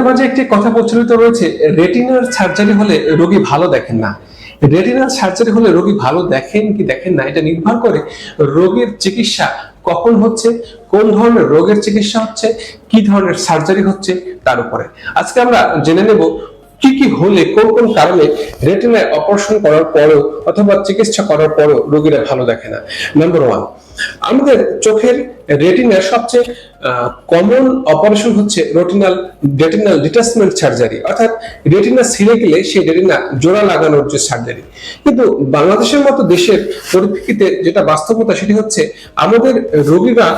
আমাদের মাঝে একটি কথা প্রচলিত রয়েছে, রেটিনার সার্জারি হলে রোগী ভালো দেখেন না। রেটিনাল সার্জারি হলে রোগী ভালো দেখেন কি দেখেন না, এটা নির্ভর করে রোগীর চিকিৎসা কখন হচ্ছে, কোন ধরনের রোগের চিকিৎসা হচ্ছে, কি ধরনের সার্জারি হচ্ছে তার উপরে। আজকে আমরা জেনে নেব কি কি হলে, কোন কোন কারণে রেটিনায় অপারেশন করার পরেও অথবা চিকিৎসা করার পরেও রোগীরা ভালো দেখে না। নাম্বার ওয়ান আমাদের চোখের রেটিনার সবচেয়ে কমন অপারেশন হচ্ছে রোটিনাল রেটিনাল ডিটাচমেন্ট সার্জারি অর্থাৎ রেটিনা ছিঁড়ে গেলে সেই রেটিনা জোড়া লাগানোর যে সার্জারি কিন্তু বাংলাদেশের মতো দেশের পরিপ্রেক্ষিতে যেটা বাস্তবতা সেটি হচ্ছে, আমাদের রোগীরা,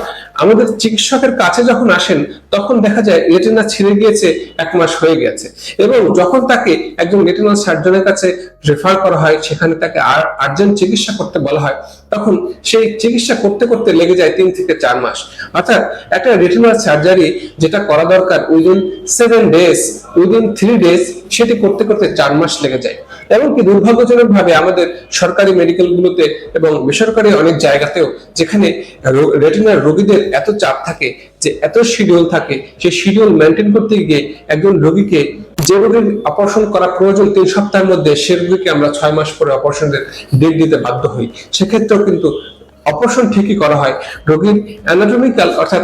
আমাদের চিকিৎসকের কাছে যখন আসেন, তখন দেখা যায় রেটিনা ছিঁড়ে গিয়েছে এক মাস হয়ে গেছে। এবং যখন তাকে একজন রেটিনাল সার্জনের কাছে রেফার করা হয়, সেখানে তাকে আর্জেন্ট চিকিৎসা করতে বলা হয় তখন সেই চিকিৎসা করতে করতে লেগে যায় তিন থেকে চার মাস। অর্থাৎ একটা রেটিনাল সার্জারি যেটা করা দরকার within seven days within three days সেটি করতে করতে চার মাস লেগে যায়। এমনকি দুর্ভাগ্যজনক ভাবে আমাদের সরকারি মেডিকেল গুলোতে এবং বেসরকারি অনেক জায়গাতেও যেখানে রেটিনার রোগীদের এত চাপ থাকে, যে এত শিডিউল থাকে, সেই শিডিউল মেনটেন করতে গিয়ে একজন রোগীকে যে রোগীর অপারেশন করা প্রয়োজন তিন সপ্তাহের মধ্যে সে রোগীকে আমরা ছয় মাস পরে অপারেশনের ডেট দিতে বাধ্য হই। সেক্ষেত্রেও কিন্তু অপারেশন ঠিকই করা হয়। রোগীর অ্যানাটমিক্যাল অর্থাৎ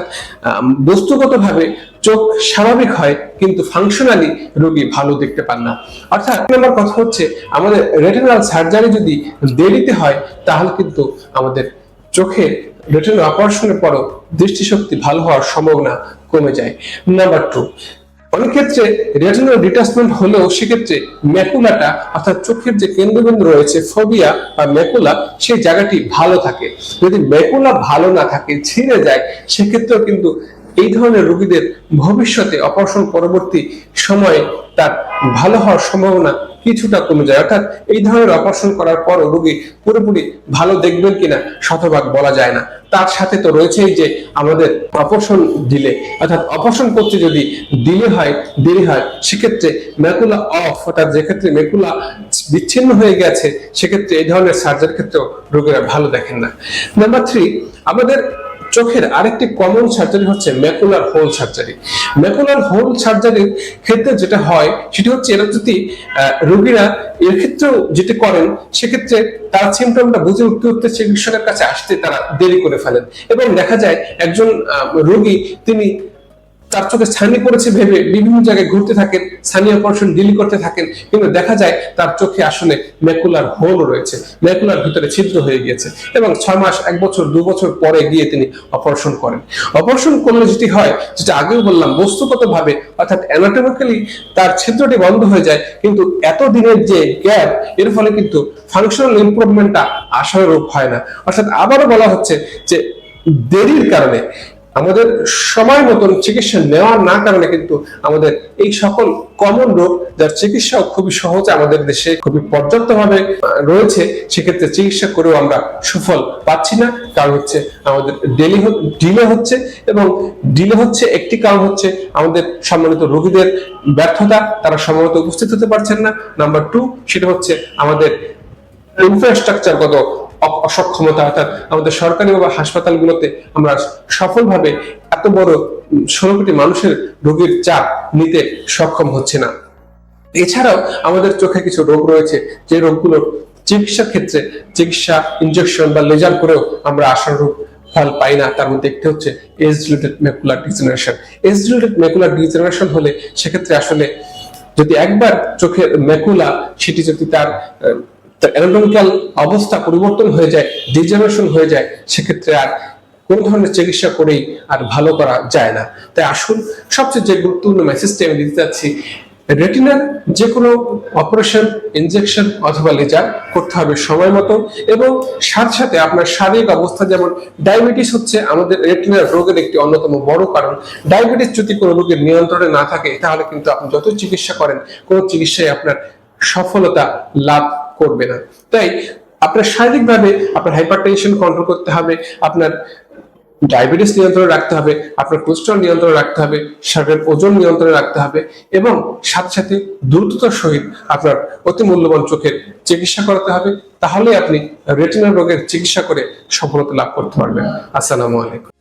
বস্তুগতভাবে চোখ স্বাভাবিক হয়, কিন্তু ফাংশনালি রোগী ভালো দেখতে পান না। অর্থাৎ নম্বর কথা হচ্ছে, আমাদের রেটিনাল সার্জারি যদি দেরিতে হয়, তাহলে কিন্তু আমাদের চোখে রেটিনাল অপারেশনের পরও দৃষ্টিশক্তি ভালো হওয়ার সম্ভাবনা কমে যায়। নাম্বার টু অনেক ক্ষেত্রে রেটিনাল ডিটাচমেন্ট হলেও সেক্ষেত্রে ম্যাকুলাটা অর্থাৎ চোখের যে কেন্দ্রবিন্দু রয়েছে ফোবিয়া বা ম্যাকুলা সেই জায়গাটি ভালো থাকে। যদি ম্যাকুলা ভালো না থাকে, ছিঁড়ে যায়, সেক্ষেত্রেও কিন্তু এই ধরনের রোগীদের ভবিষ্যতে অপারেশন পরবর্তী সময়ে তার ভালো হওয়ার সম্ভাবনা কিছুটা কমে যায়। অর্থাৎ এই ধরনের অপারেশন করার পর রোগী পুরোপুরি ভালো দেখবেন কিনা শতভাগ বলা যায় না। তার সাথে তো রয়েছেই যে আমাদের অপারেশন দিলে অর্থাৎ অপারেশন করতে যদি দিলে হয়, দেরি হয়, সেক্ষেত্রে ম্যাকুলা অফ অর্থাৎ যেক্ষেত্রে ম্যাকুলা বিচ্ছিন্ন হয়ে গেছে, সেক্ষেত্রে এই ধরনের সার্জারির ক্ষেত্রেও রোগীরা ভালো দেখেন না। নাম্বার থ্রি আমাদের চোখের আরেকটি কমন সার্জারি হচ্ছে macular hole surgery macular hole সার্জারির ক্ষেত্রে যেটা হয়, সেটি হচ্ছে এরা যদি রোগীরা এর ক্ষেত্রেও যেটি করেন, সেক্ষেত্রে তার সিমটমটা বুঝে উঠতে উঠতে চিকিৎসকের কাছে আসতে তারা দেরি করে ফেলেন। এবং দেখা যায় একজন রোগী, তিনি তার চোখে ছানি পড়েছে ভেবে বিভিন্ন জায়গায় ঘুরতে থাকেন, ছানি অপারেশন ডিল করতে থাকেন, কিন্তু দেখা যায় তার চোখে আসলে ম্যাকুলার হোল রয়েছে ম্যাকুলার ভিতরে ছিদ্র হয়ে গিয়েছে এবং ছয় মাস, এক বছর, দু বছর পরে গিয়ে তিনি অপারেশন করেন। অপারেশন করলে যেটি হয়, যেটা আগেও বললাম বস্তুগত ভাবে অর্থাৎ অ্যানাটমিক্যালি তার ছিদ্রটি বন্ধ হয়ে যায়, কিন্তু এত দিনের যে গ্যাপ এর ফলে কিন্তু ফাংশনাল ইমপ্রুভমেন্টটা আশানুরূপ হয় না। অর্থাৎ আবারও বলা হচ্ছে যে দেরির কারণে আমাদের সময় মতন চিকিৎসা নেওয়ার না কারণে কিন্তু আমাদের এই সকল কমন রোগ, যার চিকিৎসাও খুবই সহজ আমাদের দেশে খুবই পর্যাপ্তভাবে রয়েছে, সেক্ষেত্রে চিকিৎসা করেও আমরা সুফল পাচ্ছি না। কারণ হচ্ছে আমাদের ডেলি ডিলে হচ্ছে এবং ডিলে হচ্ছে একটি কারণ হচ্ছে আমাদের সম্মানিত রোগীদের ব্যর্থতা। তারা সময়মতো উপস্থিত হতে পারছেন না। নাম্বার টু সেটা হচ্ছে আমাদের ইনফ্রাস্ট্রাকচারগত অসক্ষমতা, অর্থাৎ আমাদের সরকারি বা হাসপাতালগুলোতে আমরা সফলভাবে এত বড় ষোলো কোটি মানুষের রোগীর চাপ নিতে সক্ষম হচ্ছে না। এছাড়াও আমাদের চোখে কিছু রোগ রয়েছে, যে রোগগুলোর চিকিৎসার ক্ষেত্রে চিকিৎসা ইনজেকশন বা লেজার করেও আমরা আশানুরূপ ফল পাই না। তার মধ্যে একটি হচ্ছে age related macular degeneration age related macular degeneration হলে সেক্ষেত্রে আসলে যদি একবার চোখের মেকুলা, সেটি যদি তার অ্যানাটমিক্যাল অবস্থা পরিবর্তন হয়ে যায়, ডিজেনারেশন হয়ে যায়, সেক্ষেত্রে আর কোন ধরনের চিকিৎসা করেই আর ভালো করা যায় না। তাই আসুন, সবচেয়ে যে গুরুত্বপূর্ণ মেসেজটি আমি দিতে চাচ্ছি রেটিনার যে কোনো অপারেশন ইনজেকশন অথবা লেজার করতে হবে সময় মতো এবং সাথে সাথে আপনার শারীরিক অবস্থা যেমন ডায়াবেটিস হচ্ছে আমাদের রেটিনার রোগের একটি অন্যতম বড় কারণ। ডায়াবেটিস যদি কোনো রোগের নিয়ন্ত্রণে না থাকে, তাহলে কিন্তু আপনি যত চিকিৎসা করেন, কোনো চিকিৎসায় আপনার সফলতা লাভ করবে না। তাই আপনার শারীরিকভাবে আপনার হাইপার টেনশন কন্ট্রোল করতে হবে, আপনার ডায়াবেটিস নিয়ন্ত্রণে রাখতে হবে, আপনার কোলেস্ট্রল নিয়ন্ত্রণে রাখতে হবে শরীরের ওজন নিয়ন্ত্রণে রাখতে হবে এবং সাথে সাথে দ্রুততার সহিত আপনার অতি মূল্যবান চোখের চিকিৎসা করাতে হবে তাহলে আপনি রেটিনা রোগের চিকিৎসা করে সফলতা লাভ করতে পারবেন। আসসালামু আলাইকুম।